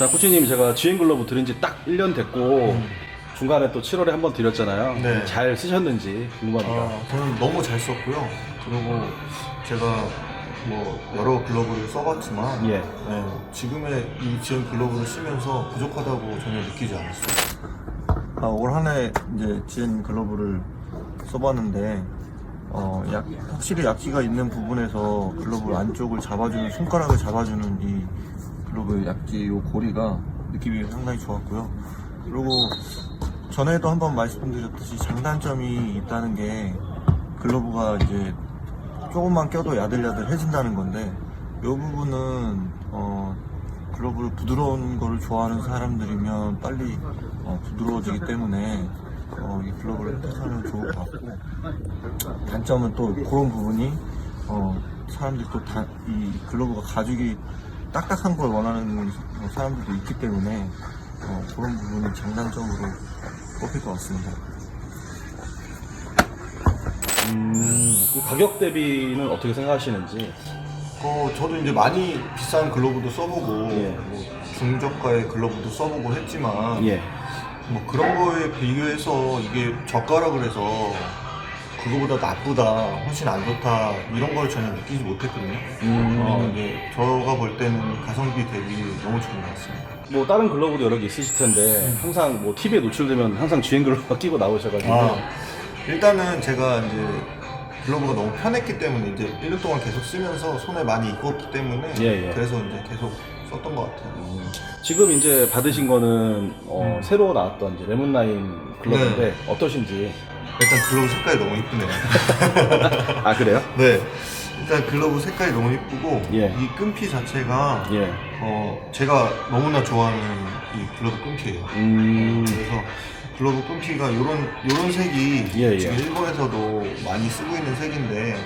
자, 코치님 제가 GN 글러브 들은 지 딱 1년 됐고 중간에 또 7월에 한번 드렸잖아요. 네. 잘 쓰셨는지 궁금합니다. 어, 저는 너무 잘 썼고요. 그리고 제가 뭐 여러 글러브를 써봤지만 예. 네, 지금의 이 지원 글러브를 쓰면서 부족하다고 전혀 느끼지 않았어요. 아, 올 한해 이제 지엔 글러브를 써봤는데 어, 약, 확실히 약지가 있는 부분에서 글러브 안쪽을 잡아주는 손가락을 잡아주는 이 글러브 약지 요 고리가 느낌이 상당히 좋았고요. 그리고 전에도 한번 말씀드렸듯이 장단점이 있다는 게 글러브가 이제 조금만 껴도 야들야들해진다는 건데 이 부분은 어, 글러브를 부드러운 거를 좋아하는 사람들이면 빨리 어, 부드러워지기 때문에 어, 이 글러브를 택하면 좋을 것 같고 단점은 또 그런 부분이 어, 사람들이 또이 글러브가 가죽이 딱딱한 걸 원하는 사람들도 있기 때문에 어, 그런 부분이 장단점으로 꼽힐 것 같습니다. 음, 그 가격 대비는 어떻게 생각하시는지. 어, 저도 이제 많이 비싼 글러브도 써보고 예. 뭐 중저가의 글러브도 써보고 했지만 예. 뭐 그런 거에 비교해서 이게 저가라 그래서 그거보다 나쁘다, 훨씬 안 좋다 이런 걸 전혀 느끼지 못했거든요. 음. 어, 이제 저가 볼 때는 가성비 대비 너무 좋은 것 같습니다. 뭐 다른 글러브도 여러 개 있으실 텐데 항상 뭐 TV에 노출되면 항상 GN 글러브가 끼고 나오셔가지고 아, 일단은 제가 이제 글러브가 너무 편했기 때문에 이제 1년 동안 계속 쓰면서 손에 많이 익었기 때문에 예, 예. 그래서 이제 계속 썼던 것 같아요. 음, 지금 이제 받으신 거는 어, 음. 새로 나왔던 이제 레몬라인 글러브인데 어떠신지 일단 글러브 색깔이 너무 이쁘네요. 아 그래요? 네. 일단 글러브 색깔이 너무 이쁘고 예. 이 끈피 자체가 예. 어 제가 너무나 좋아하는 이 글러브 끈피예요. 음, 그래서 글러브 끈피가 요런 요런 색이 예, 예. 지금 일본에서도 많이 쓰고 있는 색인데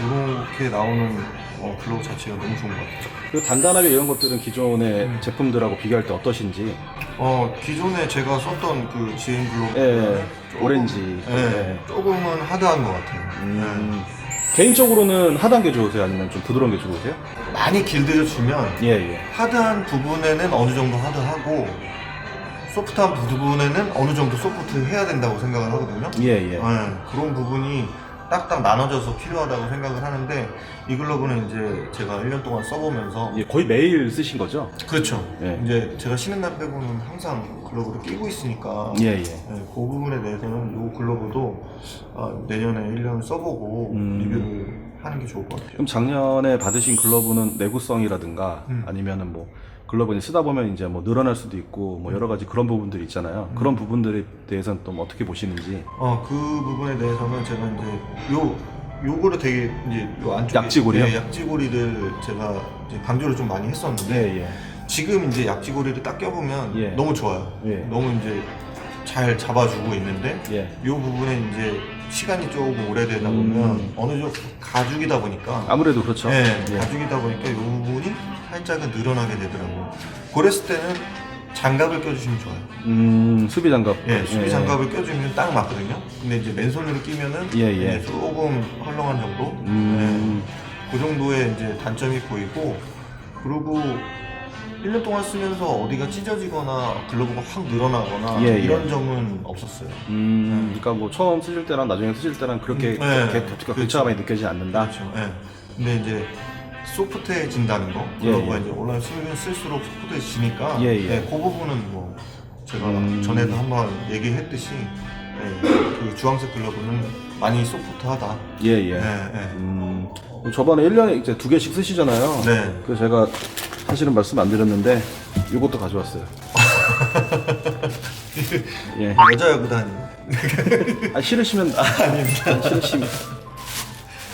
요렇게 나오는 어, 글러브 자체가 너무 좋은 것 같아요. 그 단단하게 이런 것들은 기존의 음. 제품들하고 비교할 때 어떠신지 어 기존에 제가 썼던 그 GN 글러브 예, 오렌지 예, 예. 조금은 하드한 것 같아요. 음, 개인적으로는 하단 게 좋으세요? 아니면 좀 부드러운 게 좋으세요? 예. 많이 길들여 주면 예, 예. 하드한 부분에는 어느 정도 하드하고 소프트한 부분에는 어느 정도 소프트 해야 된다고 생각을 하거든요. 예, 예. 네, 그런 부분이 딱딱 나눠져서 필요하다고 생각을 하는데 이 글러브는 이제 제가 1년 동안 써보면서 예, 거의 매일 쓰신 거죠? 그렇죠. 예. 이제 제가 쉬는 날 빼고는 항상 글러브를 끼고 있으니까 예, 예. 네, 그 부분에 대해서는 이 글러브도 아, 내년에 1년 써보고 음. 리뷰를 하는 게 좋을 것 같아요. 그럼 작년에 받으신 글러브는 내구성이라든가 음. 아니면은 뭐 글러브는 쓰다 보면 이제 뭐 늘어날 수도 있고 뭐 여러 가지 그런 부분들이 있잖아요. 음. 그런 부분들에 대해서는 또 어떻게 보시는지. 어, 그 부분에 대해서는 제가 이제 요, 요거를 되게 이제 요 안쪽에. 약지고리요? 네, 약지고리를 제가 이제 강조를 좀 많이 했었는데 예. 지금 이제 약지고리를 딱 껴보면 예. 너무 좋아요. 예. 너무 이제 잘 잡아주고 있는데 예. 요 부분에 이제 시간이 조금 오래되다 음. 보면 어느 정도 가죽이다 보니까 아무래도 그렇죠. 네, 예. 가죽이다 보니까 요 부분이 살짝은 늘어나게 되더라고요. 그랬을 때는 장갑을 껴주시면 좋아요. 음, 수비 장갑. 예, 수비 장갑을 껴주면 딱 맞거든요. 근데 이제 맨손으로 끼면은 예, 예. 이제 조금 헐렁한 정도. 음. 예, 그 정도의 이제 단점이 보이고 그리고 1년 동안 쓰면서 어디가 찢어지거나 글러브가 확 늘어나거나 예, 예. 이런 점은 없었어요. 음, 그러니까 뭐 처음 쓰실 때랑 나중에 쓰실 때랑 그렇게 음, 네. 그렇죠. 격차가 많이 느껴지지 않는다. 그렇죠. 예. 근데 이제 소프트해진다는 거, 예, 글러브가 예. 이제 올라 쓰면 쓸수록 소프트해지니까 예, 예. 그 부분은 뭐 제가 음. 전에도 한번 얘기했듯이 예, 그 주황색 글러브는 많이 소프트하다. 예, 예. 예, 예. 음, 저번에 1년에 이제 두 개씩 쓰시잖아요. 네. 그래서 제가 사실은 말씀 안 드렸는데 이것도 가져왔어요. 예. 여자 야구단이 아, 싫으시면 아닙니다. 싫으시면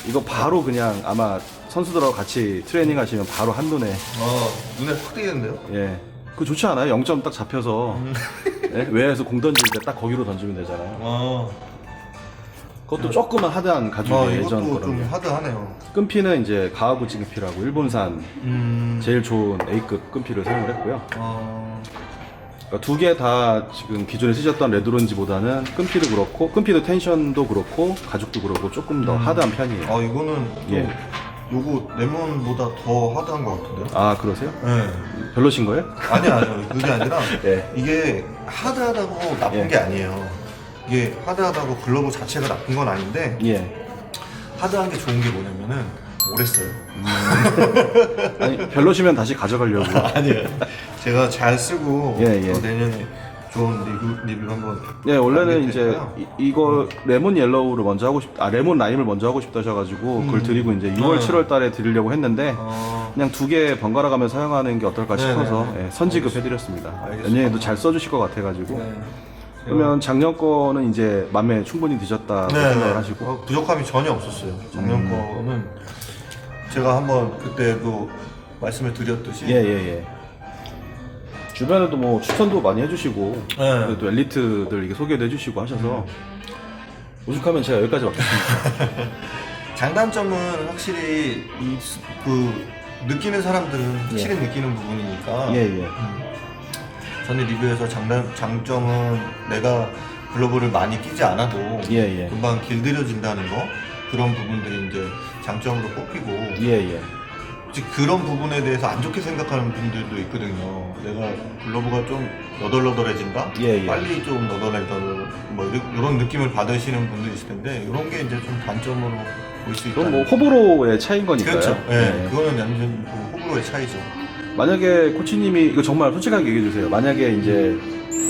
이거 바로 그냥 아마 선수들하고 같이 트레이닝 하시면 바로 한 눈에 어, 눈에 확 띄는데요? 예. 그거 좋지 않아요? 0점 딱 잡혀서 예? 외야에서 공 던질 때 딱 거기로 던지면 되잖아요. 어, 그것도 조그만 하드한 가죽이에요. 어 예전 이것도 거랑. 좀 하드하네요. 끈피는 이제 가와구치 끈피라고 일본산 음, 제일 좋은 A급 끈피를 사용을 했고요. 어, 그러니까 두개 다 지금 기존에 쓰셨던 레드론지보다는 끈피도 그렇고 끈피도 텐션도 그렇고 가죽도 그렇고 조금 더 음. 하드한 편이에요. 어 이거는 또 예. 요거 레몬보다 더 하드한 것 같은데요? 아 그러세요? 네. 별로신 거예요? 아니 아니요 그게 아니라 예. 이게 하드하다고 나쁜 예. 게 아니에요. 이게 하드하다고 글러브 자체가 나쁜 건 아닌데 예. 하드한 게 좋은 게 뭐냐면은 오래 써요. 아니 별로시면 다시 가져가려고. 아니에요. 제가 잘 쓰고 예, 예. 또 내년에 좋은 리뷰, 리뷰 한번 네 원래는 남길 이제 테니까요. 이, 이거 레몬 옐로우를 먼저 하고 싶, 아 레몬 라임을 먼저 하고 싶다셔가지고 그걸 드리고 이제 6월, 음. 7월-달에 드리려고 했는데 어, 그냥 두 개 번갈아 가며 사용하는 게 어떨까 네네. 싶어서 예, 선지급 해드렸습니다. 알겠습니다. 내년에도 잘 써주실 것 같아가지고 네. 그러면 작년 거는 이제 맘에 충분히 드셨다 고 네, 생각을 네. 하시고 어, 부족함이 전혀 없었어요. 작년 음. 거는 제가 한번 그때도 말씀을 드렸듯이 예예예. 주변에도 뭐 추천도 많이 해주시고 네. 그래도 엘리트들 이게 소개도 해주시고 하셔서 오죽하면 제가 여기까지 왔겠습니다. 장단점은 확실히 이그 느끼는 사람들은 확실히 느끼는 부분이니까 예예. 음. 전에 리뷰에서 장단, 장점은 내가 글러브를 많이 끼지 않아도 예 예. 금방 길들여진다는 거 그런 부분들이 이제 장점으로 꼽히고 예 예. 즉 그런 부분에 대해서 안 좋게 생각하는 분들도 있거든요. 내가 글러브가 좀 너덜너덜해진다? 예, 예. 빨리 좀 너덜너덜 뭐 이런, 느낌을 받으시는 분들이 있을 텐데 이런 게 이제 좀 단점으로 볼 수 있다. 그건 뭐 호불호의 차이인 거니까요. 그렇죠. 예, 예. 그거는 완전 그 호불호의 차이죠. 만약에 코치님이 이거 정말 솔직하게 얘기해 주세요. 만약에 이제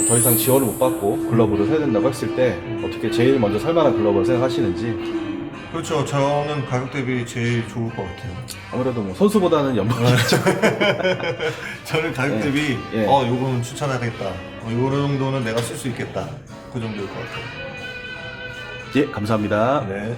더 이상 지원을 못 받고 글러브를 사야 된다고 했을 때 어떻게 제일 먼저 살 만한 글러브를 생각하시는지 그렇죠. 저는 가격 대비 제일 좋을 것 같아요. 아무래도 뭐 선수보다는 연봉이 저는 가격 예. 대비 예. 어 요거는 추천하겠다. 어, 요런 정도는 내가 쓸 수 있겠다. 그 정도일 것 같아요. 예 감사합니다. 네.